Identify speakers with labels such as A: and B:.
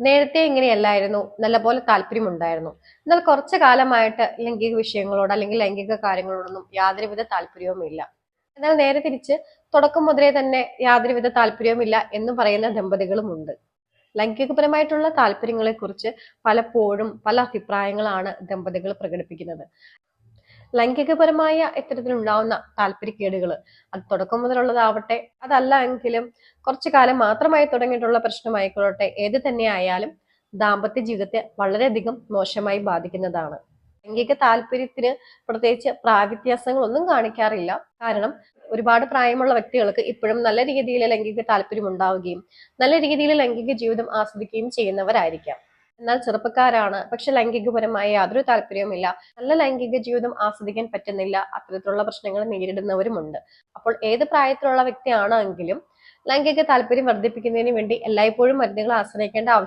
A: നേരത്തെ ഇങ്ങനെയല്ലായിരുന്നു. നല്ലപോലെ താല്പര്യമുണ്ടായിരുന്നു. എന്നാൽ കുറച്ചു കാലമായിട്ട് ലൈംഗിക വിഷയങ്ങളോട് അല്ലെങ്കിൽ ലൈംഗിക കാര്യങ്ങളോടൊന്നും യാതൊരുവിധ താല്പര്യവുമില്ല. എന്നാൽ നേരെ തിരിച്ച് തുടക്കം മുതലേ തന്നെ യാതൊരുവിധ താല്പര്യവുമില്ല എന്ന് പറയുന്ന ദമ്പതികളും ഉണ്ട് ലൈംഗികപരമായിട്ടുള്ള താല്പര്യങ്ങളെ കുറിച്ച് പലപ്പോഴും പല അഭിപ്രായങ്ങളാണ് ദമ്പതികൾ പ്രകടിപ്പിക്കുന്നത്. ലൈംഗികപരമായ ഇത്തരത്തിലുണ്ടാവുന്ന താല്പര്യക്കേടുകൾ അത് തുടക്കം മുതലുള്ളതാവട്ടെ അതല്ല എങ്കിലും കുറച്ചു കാലം മാത്രമായി തുടങ്ങിയിട്ടുള്ള പ്രശ്നമായിക്കൊള്ളട്ടെ ഏത് തന്നെയായാലും ദാമ്പത്യ ജീവിതത്തെ വളരെയധികം മോശമായി ബാധിക്കുന്നതാണ്. ലൈംഗിക താല്പര്യത്തിന് പ്രത്യേകിച്ച് പ്രാവ്യത്യാസങ്ങളൊന്നും കാണിക്കാറില്ല. കാരണം ഒരുപാട് പ്രായമുള്ള വ്യക്തികൾക്ക് ഇപ്പോഴും നല്ല രീതിയിൽ ലൈംഗിക താല്പര്യം ഉണ്ടാവുകയും നല്ല രീതിയിൽ ലൈംഗിക ജീവിതം ആസ്വദിക്കുകയും ചെയ്യുന്നവരായിരിക്കാം. എന്നാൽ ചെറുപ്പക്കാരാണ്. പക്ഷെ ലൈംഗികപരമായ യാതൊരു താല്പര്യവുമില്ല. നല്ല ലൈംഗിക ജീവിതം ആസ്വദിക്കാൻ പറ്റുന്നില്ല. അത്തരത്തിലുള്ള പ്രശ്നങ്ങൾ നേരിടുന്നവരുമുണ്ട്. അപ്പോൾ ഏത് പ്രായത്തിലുള്ള വ്യക്തിയാണെങ്കിലും ലൈംഗിക താല്പര്യം വർദ്ധിപ്പിക്കുന്നതിന് വേണ്ടി എല്ലായ്പ്പോഴും മരുന്നുകൾ ആശ്രയിക്കേണ്ട